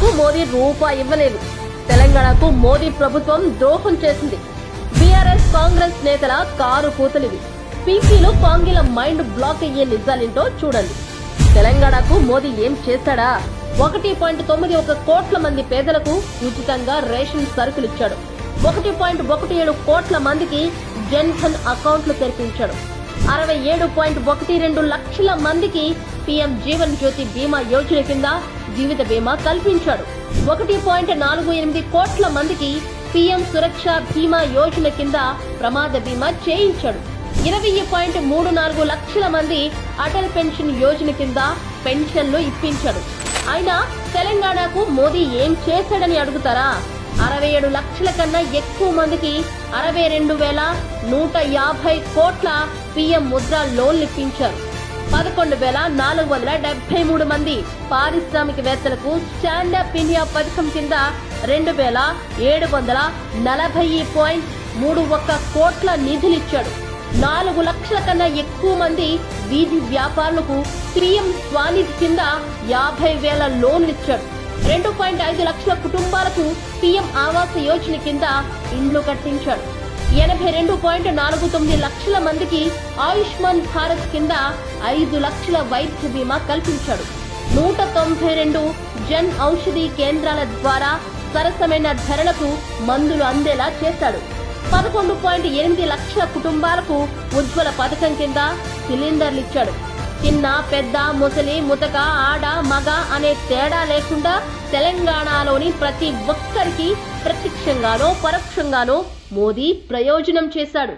రైతులకు మోదీ రూపాయి ఇవ్వలేదు. తెలంగాణకు మోదీ ప్రభుత్వం ద్రోహం చేసింది. బీఆర్ఎస్ కాంగ్రెస్ నేతల కారు కూతలివి. పీసీలు కాంగిల మైండ్ బ్లాక్ అయ్యే నిజాలేంటో చూడండి. తెలంగాణకు మోదీ ఏం చేశాడా ఒకటి పాయింట్ తొమ్మిది ఒక కోట్ల మంది పేదలకు ఉచితంగా రేషన్ సరుకులు ఇచ్చాడు. ఒకటి పాయింట్ ఒకటి ఏడు కోట్ల మందికి జన్ధన్ అకౌంట్లు తెరిపించాడు. అరవై ఏడు పాయింట్ ఒకటి రెండు లక్షల మందికి పీఎం జీవన్ జ్యోతి బీమా యోజన కింద జీవిత బీమా కల్పించాడు. ఒకటి పాయింట్ నాలుగు ఎనిమిది కోట్ల మందికి పీఎం సురక్ష బీమా యోజన కింద ప్రమాద బీమా చేయించాడు. ఇరవై పాయింట్ మూడు నాలుగు లక్షల మంది అటల్ పెన్షన్ యోజన కింద పెన్షన్లు ఇప్పించాడు. అయినా తెలంగాణకు మోదీ ఏం చేశాడని అడుగుతారా? అరవై ఏడు లక్షల కన్నా ఎక్కువ మందికి అరవై రెండు వేల నూట యాభై కోట్ల పీఎం ముద్ర లోన్లు ఇప్పించారు. పదకొండు వేల నాలుగు వందల డెబ్బై మూడు మంది పారిశ్రామికవేత్తలకు స్టాండప్ ఇండియా పథకం కింద రెండు వేల ఏడు వందల నలభై పాయింట్ మూడు ఒక్క కోట్ల నిధులిచ్చాడు. నాలుగు లక్షల కన్నా ఎక్కువ మంది వీధి వ్యాపారులకు సీఎం స్వానిధి కింద యాభై వేల లోన్లు ఇచ్చాడు రెండు పాయింట్ ఐదు లక్షల కుటుంబాలకు సీఎం ఆవాస యోజన కింద ఇండ్లు కట్టించాడు. ఎనభై రెండు పాయింట్ నాలుగు తొమ్మిది లక్షల మందికి ఆయుష్మాన్ భారత్ కింద ఐదు లక్షల వైద్య బీమా కల్పించాడు. నూట తొంభై రెండు జన్ ఔషధి కేంద్రాల ద్వారా సరసమైన ధరలకు మందులు అందేలా చేశాడు. పదకొండు పాయింట్ ఎనిమిది లక్షల కుటుంబాలకు ఉజ్వల పథకం కింద సిలిండర్లు ఇచ్చాడు. చిన్న పెద్ద ముసలి ముతక ఆడ మగ అనే తేడా లేకుండా తెలంగాణలోని ప్రతి ఒక్కరికి ప్రత్యక్షంగానో పరోక్షంగానో మోదీ ప్రయోజనం చేశాడు.